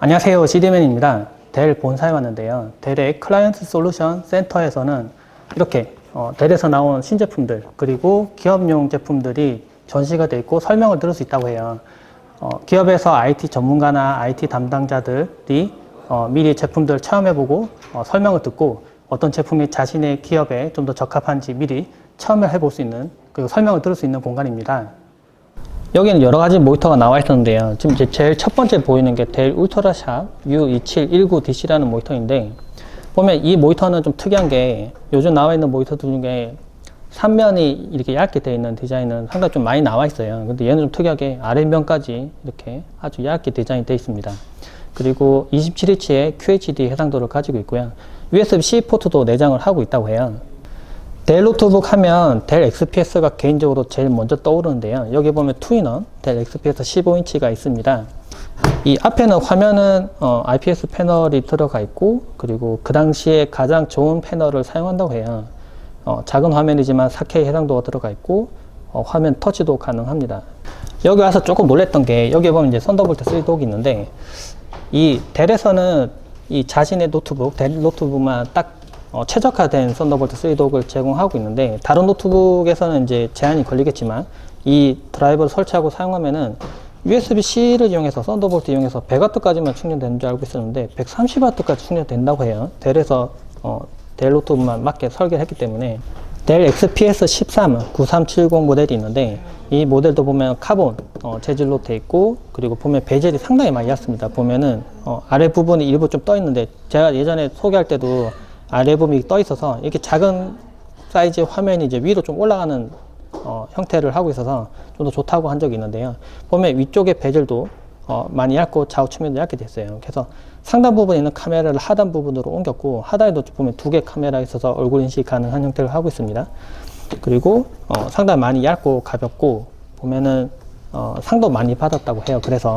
안녕하세요. CD맨입니다. 델 본사에 왔는데요. 델의 클라이언트 솔루션 센터에서는 이렇게 어, 델에서 나온 신제품들 그리고 기업용 제품들이 전시가 되어 있고 설명을 들을 수 있다고 해요. 어, 기업에서 IT 전문가나 IT 담당자들이 어, 미리 제품들 체험해보고 어, 설명을 듣고 어떤 제품이 자신의 기업에 좀 더 적합한지 미리 체험을 해볼 수 있는 그리고 설명을 들을 수 있는 공간입니다. 여기는 여러 가지 모니터가 나와 있었는데요. 지금 제일 첫 번째 보이는 게 델 울트라샵 U2719DC라는 모니터인데 보면 이 모니터는 좀 특이한 게 요즘 나와 있는 모니터들 중에 3면이 이렇게 얇게 되어 있는 디자인은 상당히 좀 많이 나와 있어요. 근데 얘는 좀 특이하게 아랫면까지 이렇게 아주 얇게 디자인이 되어 있습니다. 그리고 27인치의 QHD 해상도를 가지고 있고요. USB-C 포트도 내장을 하고 있다고 해요. 델 노트북 하면 델 XPS가 개인적으로 제일 먼저 떠오르는데요. 여기 보면 투인원 델 XPS 15인치가 있습니다. 이 앞에는 화면은 어, IPS 패널이 들어가 있고 그리고 그 당시에 가장 좋은 패널을 사용한다고 해요. 어, 작은 화면이지만 4K 해상도가 들어가 있고 어, 화면 터치도 가능합니다. 여기 와서 조금 놀랬던 게 여기 보면 이제 썬더볼트 3 독이 있는데 이 델에서는 이 자신의 노트북 델 노트북만 딱 어, 최적화된 썬더볼트 3 독을 제공하고 있는데 다른 노트북에서는 이제 제한이 걸리겠지만 이 드라이버를 설치하고 사용하면은 USB-C를 이용해서 썬더볼트 이용해서 100W까지만 충전되는 줄 알고 있었는데 130W까지 충전된다고 해요. 델에서 어, 델 노트북만 맞게 설계를 했기 때문에 델 XPS 13 9370 모델이 있는데 이 모델도 보면 카본 어, 재질로 돼 있고 그리고 보면 베젤이 상당히 많이 얇습니다. 보면은 어, 아래 부분이 일부 좀 떠 있는데 제가 예전에 소개할 때도 아래 부분이 떠 있어서 이렇게 작은 사이즈의 화면이 이제 위로 좀 올라가는 어, 형태를 하고 있어서 좀 더 좋다고 한 적이 있는데요. 보면 위쪽에 베젤도 어, 많이 얇고 좌우 측면도 얇게 됐어요. 그래서 상단 부분에 있는 카메라를 하단 부분으로 옮겼고 하단에도 보면 두 개 카메라 있어서 얼굴 인식 가능한 형태를 하고 있습니다. 그리고 어, 상당히 많이 얇고 가볍고 보면은 어, 상도 많이 받았다고 해요. 그래서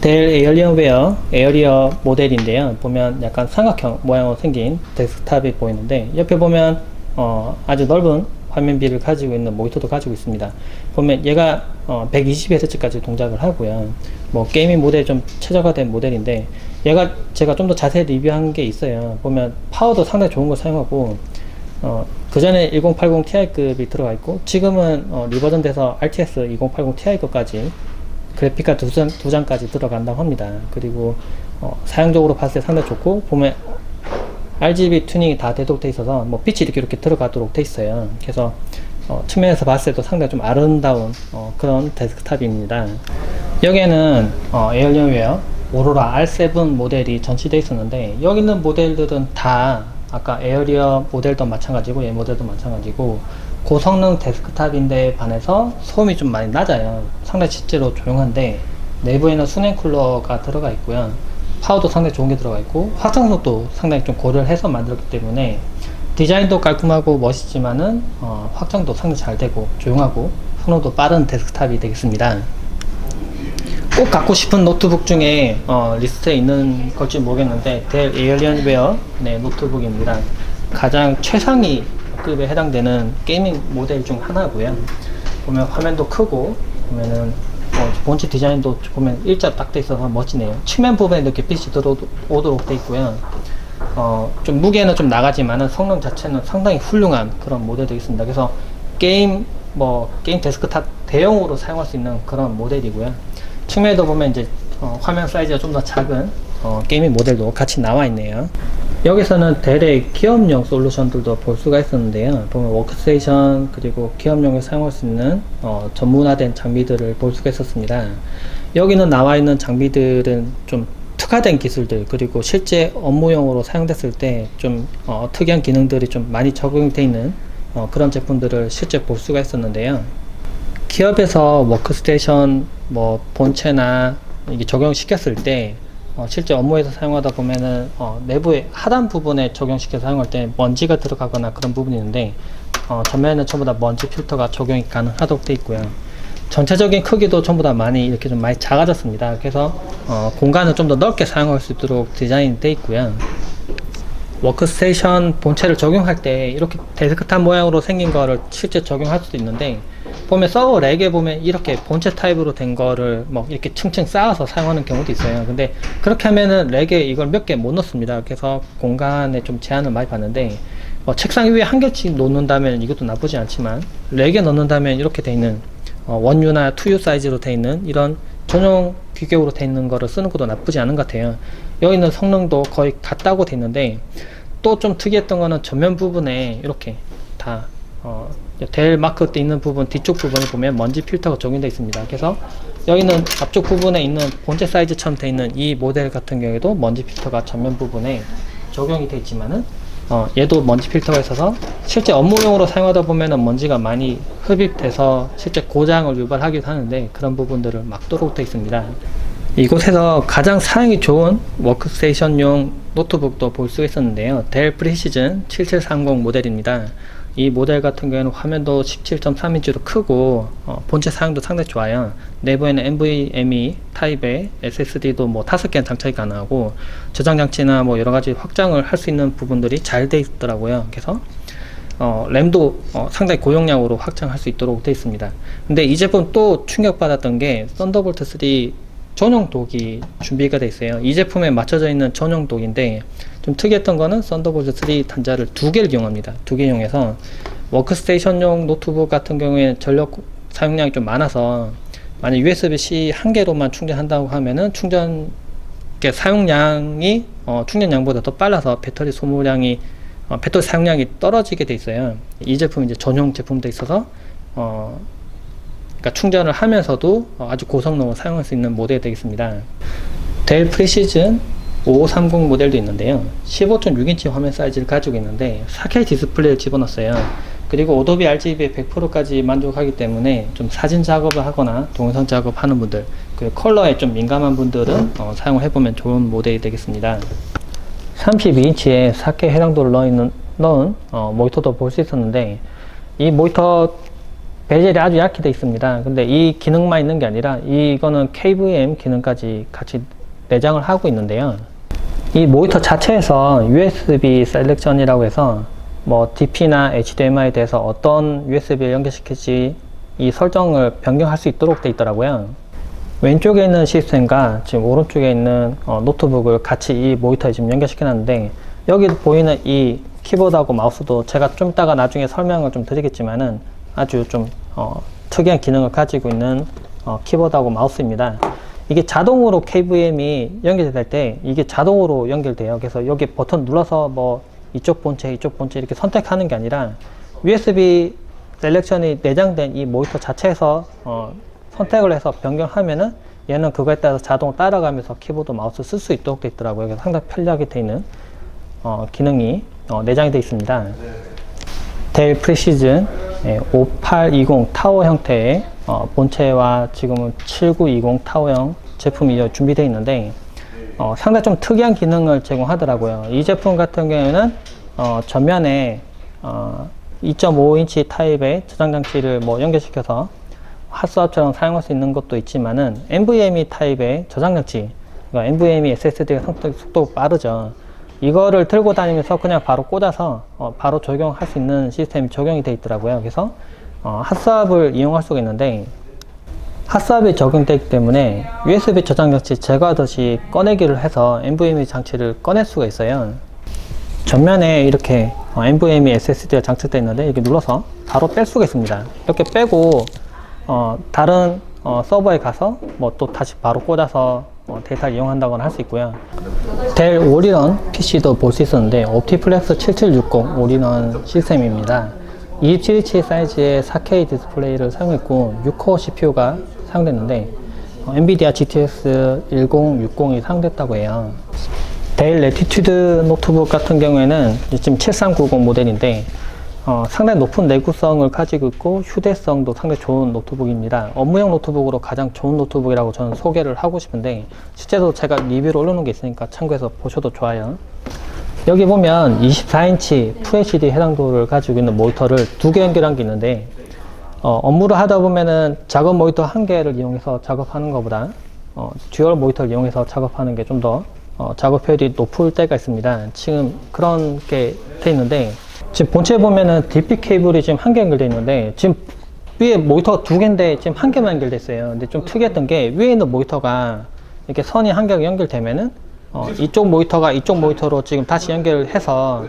델 에어리어웨어 에어리어 모델인데요. 보면 약간 삼각형 모양으로 생긴 데스크탑이 보이는데 옆에 보면 어, 아주 넓은 화면비를 가지고 있는 모니터도 가지고 있습니다. 보면 얘가 어, 120Hz까지 동작을 하고요. 뭐 게이밍 모델 좀 최적화된 모델인데 얘가 제가 좀 더 자세히 리뷰한 게 있어요. 보면 파워도 상당히 좋은 걸 사용하고 어, 그 전에 1080 Ti급이 들어가 있고 지금은 어, 리버전 돼서 RTX 2080 Ti 것까지 그래픽카드 두, 장, 두 장 까지 들어간다고 합니다. 그리고 어, 사용적으로 봤을 때 상당히 좋고 보면 RGB 튜닝이 다 되도록 돼 있어서 뭐 빛이 이렇게 이렇게 들어가도록 돼 있어요. 그래서 어, 측면에서 봤을 때도 상당히 좀 아름다운 어, 그런 데스크탑입니다. 여기에는 어, 에어리어웨어 오로라 R7 모델이 전시되어 있었는데 여기 있는 모델들은 다 아까 에어리어 모델도 마찬가지고 얘 모델도 마찬가지고 고성능 데스크탑인데 반해서 소음이 좀 많이 낮아요. 상당히 실제로 조용한데 내부에는 수냉 쿨러가 들어가 있고요. 파워도 상당히 좋은 게 들어가 있고 확장성도 상당히 좀 고려를 해서 만들었기 때문에 디자인도 깔끔하고 멋있지만은 어, 확장도 상당히 잘 되고 조용하고 선호도 빠른 데스크탑이 되겠습니다. 꼭 갖고 싶은 노트북 중에 어, 리스트에 있는 걸지 모르겠는데 델 에어리언웨어 네, 노트북입니다. 가장 최상위 급에 해당되는 게이밍 모델 중 하나고요. 보면 화면도 크고 보면은 어, 본체 디자인도 보면 일자 딱 돼 있어서 멋지네요. 측면 부분에 이렇게 빛이 들어오도록 돼 있고요. 어, 좀 무게는 좀 나가지만은 성능 자체는 상당히 훌륭한 그런 모델도 있습니다. 그래서 게임 뭐 게임 데스크탑 대용으로 사용할 수 있는 그런 모델이고요. 측면에도 보면 이제 어, 화면 사이즈가 좀 더 작은 어, 게이밍 모델도 같이 나와 있네요. 여기서는 델의 기업용 솔루션들도 볼 수가 있었는데요. 보면 워크스테이션 그리고 기업용에 사용할 수 있는 어, 전문화된 장비들을 볼 수가 있었습니다. 여기는 나와 있는 장비들은 좀 특화된 기술들 그리고 실제 업무용으로 사용됐을 때좀 어, 특이한 기능들이 좀 많이 적용되어 있는 어, 그런 제품들을 실제 볼 수가 있었는데요. 기업에서 워크스테이션 뭐 본체나 이게 적용시켰을 때 어, 실제 업무에서 사용하다 보면은 어, 내부의 하단 부분에 적용시켜 사용할 때 먼지가 들어가거나 그런 부분이 있는데 어, 전면에는 전부 다 먼지 필터가 적용이 가능하도록 되어 있고요. 전체적인 크기도 전부 다 많이 이렇게 좀 많이 작아졌습니다. 그래서 어, 공간을 좀 더 넓게 사용할 수 있도록 디자인이 되어 있고요. 워크스테이션 본체를 적용할 때 이렇게 데스크탑 모양으로 생긴 거를 실제 적용할 수도 있는데 보면 서버 렉에 보면 이렇게 본체 타입으로 된 거를 뭐 이렇게 층층 쌓아서 사용하는 경우도 있어요. 근데 그렇게 하면은 렉에 이걸 몇 개 못 넣습니다. 그래서 공간에 좀 제한을 많이 받는데 뭐 책상 위에 한 개씩 놓는다면 이것도 나쁘지 않지만 렉에 넣는다면 이렇게 돼 있는 어, 원유나 투유 사이즈로 돼 있는 이런 전용 규격으로 돼 있는 거를 쓰는 것도 나쁘지 않은 것 같아요. 여기 있는 성능도 거의 같다고 돼 있는데 또 좀 특이했던 거는 전면 부분에 이렇게 다 어, 델 마크 때 있는 부분 뒤쪽 부분에 보면 먼지 필터가 적용되어 있습니다. 그래서 여기는 앞쪽 부분에 있는 본체 사이즈처럼 되어 있는 이 모델 같은 경우에도 먼지 필터가 전면 부분에 적용이 되어 있지만은 어, 얘도 먼지 필터가 있어서 실제 업무용으로 사용하다 보면은 먼지가 많이 흡입돼서 실제 고장을 유발하기도 하는데 그런 부분들을 막도록 되어 있습니다. 이곳에서 가장 사용이 좋은 워크스테이션용 노트북도 볼 수가 있었는데요. 델 프리시즌 7730 모델입니다. 이 모델 같은 경우에는 화면도 17.3인치로 크고 어, 본체 사용도 상당히 좋아요. 내부에는 NVMe 타입의 SSD도 뭐 5개는 장착이 가능하고 저장 장치나 뭐 여러 가지 확장을 할 수 있는 부분들이 잘 돼 있더라고요. 그래서 어, 램도 어, 상당히 고용량으로 확장할 수 있도록 되어 있습니다. 근데 이 제품 또 충격받았던 게 썬더볼트 3 전용 독이 준비가 되어 있어요. 이 제품에 맞춰져 있는 전용 독인데 좀 특이했던 거는 썬더볼트 3 단자를 두 개를 이용합니다. 두 개 이용해서 워크스테이션용 노트북 같은 경우에 전력 사용량이 좀 많아서 만약 USB-C 한 개로만 충전한다고 하면은 충전 이렇게 사용량이 어, 충전량보다 더 빨라서 배터리 소모량이 어, 배터리 사용량이 떨어지게 돼 있어요. 이 제품 이제 전용 제품도 있어서 어, 그러니까 충전을 하면서도 어, 아주 고성능을 사용할 수 있는 모델이 되겠습니다. 델 프리시즌 5530 모델도 있는데요. 15.6인치 화면 사이즈를 가지고 있는데 4K 디스플레이를 집어넣었어요. 그리고 오도비 RGB에 100%까지 만족하기 때문에 좀 사진 작업을 하거나 동영상 작업하는 분들, 그 컬러에 좀 민감한 분들은 어, 사용을 해보면 좋은 모델이 되겠습니다. 32인치에 4K 해상도를 넣은, 넣은 어, 모니터도 볼 수 있었는데 이 모니터 베젤이 아주 얇게 되어 있습니다. 근데 이 기능만 있는 게 아니라 이거는 KVM 기능까지 같이 내장을 하고 있는데요. 이 모니터 자체에서 USB 셀렉션이라고 해서 뭐 DP나 HDMI에 대해서 어떤 USB를 연결시킬지 이 설정을 변경할 수 있도록 되어 있더라고요. 왼쪽에 있는 시스템과 지금 오른쪽에 있는 어, 노트북을 같이 이 모니터에 지금 연결시켜 놨는데 여기 보이는 이 키보드하고 마우스도 제가 좀 이따가 나중에 설명을 좀 드리겠지만은 아주 좀 어, 특이한 기능을 가지고 있는 어, 키보드하고 마우스입니다. 이게 자동으로 KVM이 연결될 때 이게 자동으로 연결돼요. 그래서 여기 버튼 눌러서 뭐 이쪽 본체, 이쪽 본체 이렇게 선택하는 게 아니라 USB 셀렉션이 내장된 이 모니터 자체에서 어, 선택을 해서 변경하면은 얘는 그거에 따라서 자동 따라가면서 키보드 마우스 쓸 수 있도록 되어 있더라고요. 그래서 상당히 편리하게 되어 있는 어, 기능이 어, 내장이 되어 있습니다. 델 프리시즌 5820 타워 형태의 어, 본체와 지금은 7920 타워형 제품이 준비되어 있는데 어, 상당히 좀 특이한 기능을 제공하더라고요. 이 제품 같은 경우에는 어, 전면에 어, 2.5인치 타입의 저장 장치를 뭐 연결시켜서 핫스왑처럼 사용할 수 있는 것도 있지만은 NVMe 타입의 저장 장치, 그러니까 NVMe SSD가 속도, 속도가 빠르죠. 이거를 들고 다니면서 그냥 바로 꽂아서 어, 바로 적용할 수 있는 시스템이 적용이 되어 있더라고요. 그래서 어, 핫스왑을 이용할 수가 있는데 핫스왑이 적용되기 때문에 USB 저장 장치 제거하듯이 꺼내기를 해서 NVMe 장치를 꺼낼 수가 있어요. 전면에 이렇게 어, NVMe SSD가 장착되어 있는데 이렇게 눌러서 바로 뺄 수가 있습니다. 이렇게 빼고 어, 다른 어, 서버에 가서 뭐 또 다시 바로 꽂아서 어, 데이터를 이용한다거나 할 수 있고요. 델 올인원 PC도 볼 수 있었는데 옵티플렉스 7760 올인원 시스템입니다. 27인치 사이즈의 4K 디스플레이를 사용했고 6코어 CPU가 사용됐는데 어, 엔비디아 GTX 1060이 사용됐다고 해요. 델 레티튜드 노트북 같은 경우에는 지금 7390 모델인데 어, 상당히 높은 내구성을 가지고 있고 휴대성도 상당히 좋은 노트북입니다. 업무용 노트북으로 가장 좋은 노트북이라고 저는 소개를 하고 싶은데 실제로 제가 리뷰를 올려놓은 게 있으니까 참고해서 보셔도 좋아요. 여기 보면 24인치 FHD 해상도를 가지고 있는 모니터를 두 개 연결한 게 있는데 어, 업무를 하다 보면은 작은 모니터 한 개를 이용해서 작업하는 것보다 어, 듀얼 모니터를 이용해서 작업하는 게 좀더 어, 작업 효율이 높을 때가 있습니다. 지금 그런 게 돼 있는데 지금 본체에 보면은 DP 케이블이 지금 한 개 연결되어 있는데 지금 위에 모니터가 두 개인데 지금 한 개만 연결됐어요. 근데 좀 특이했던 게 위에 있는 모니터가 이렇게 선이 한 개가 연결되면은 어, 이쪽 모니터가 이쪽 모니터로 지금 다시 연결해서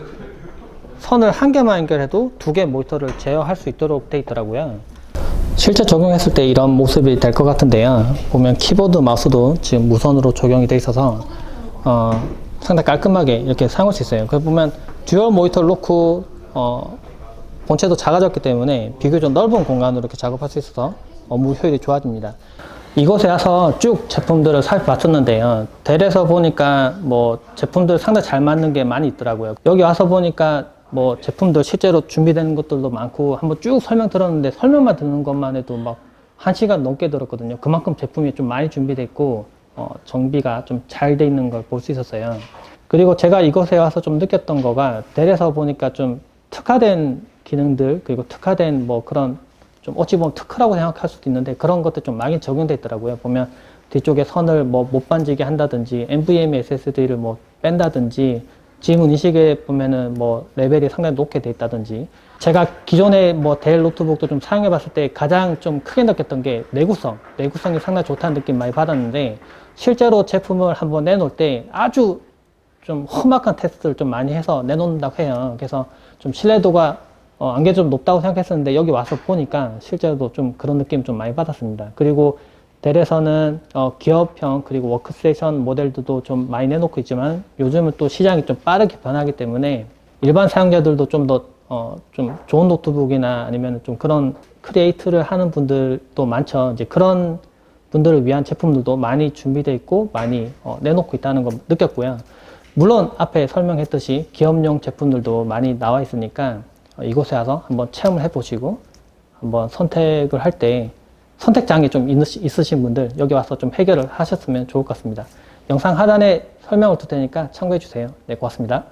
선을 한 개만 연결해도 두 개 모니터를 제어할 수 있도록 돼 있더라고요. 실제 적용했을 때 이런 모습이 될 것 같은데요. 보면 키보드, 마우스도 지금 무선으로 적용이 돼 있어서 어, 상당히 깔끔하게 이렇게 사용할 수 있어요. 그 보면 듀얼 모니터를 놓고 어, 본체도 작아졌기 때문에 비교적 넓은 공간으로 이렇게 작업할 수 있어서 업무 효율이 좋아집니다. 이곳에 와서 쭉 제품들을 살펴봤었는데요. 델에서 보니까 뭐 제품들 상당히 잘 맞는 게 많이 있더라고요. 여기 와서 보니까 뭐 제품들 실제로 준비되는 것들도 많고 한번 쭉 설명 들었는데 설명만 듣는 것만 해도 막 한 시간 넘게 들었거든요. 그만큼 제품이 좀 많이 준비돼 있고 어, 정비가 좀 잘 돼 있는 걸 볼 수 있었어요. 그리고 제가 이곳에 와서 좀 느꼈던 거가 델에서 보니까 좀 특화된 기능들 그리고 특화된 뭐 그런 좀 어찌 보면 특허라고 생각할 수도 있는데 그런 것들 좀 많이 적용돼 있더라고요. 보면 뒤쪽에 선을 뭐 못 반지게 한다든지 NVMe SSD를 뭐 뺀다든지 지문 인식에 보면은 뭐 레벨이 상당히 높게 돼 있다든지 제가 기존에 뭐 델 노트북도 좀 사용해 봤을 때 가장 좀 크게 느꼈던 게 내구성 내구성이 상당히 좋다는 느낌 많이 받았는데 실제로 제품을 한번 내놓을 때 아주 좀 험악한 테스트를 좀 많이 해서 내놓는다고 해요. 그래서 좀 신뢰도가 어, 안개 좀 높다고 생각했었는데 여기 와서 보니까 실제로도 좀 그런 느낌 좀 많이 받았습니다. 그리고 델에서는 어, 기업형 그리고 워크스테이션 모델들도 좀 많이 내놓고 있지만 요즘은 또 시장이 좀 빠르게 변하기 때문에 일반 사용자들도 좀더 어, 좀 좋은 노트북이나 아니면 좀 그런 크리에이트를 하는 분들도 많죠. 이제 그런 분들을 위한 제품들도 많이 준비되어 있고 많이 어, 내놓고 있다는 걸 느꼈고요. 물론 앞에 설명했듯이 기업용 제품들도 많이 나와 있으니까 어, 이곳에 와서 한번 체험을 해보시고 한번 선택을 할 때 선택장애 좀 있으신 분들 여기 와서 좀 해결을 하셨으면 좋을 것 같습니다. 영상 하단에 설명을 둘 테니까 참고해 주세요. 네, 고맙습니다.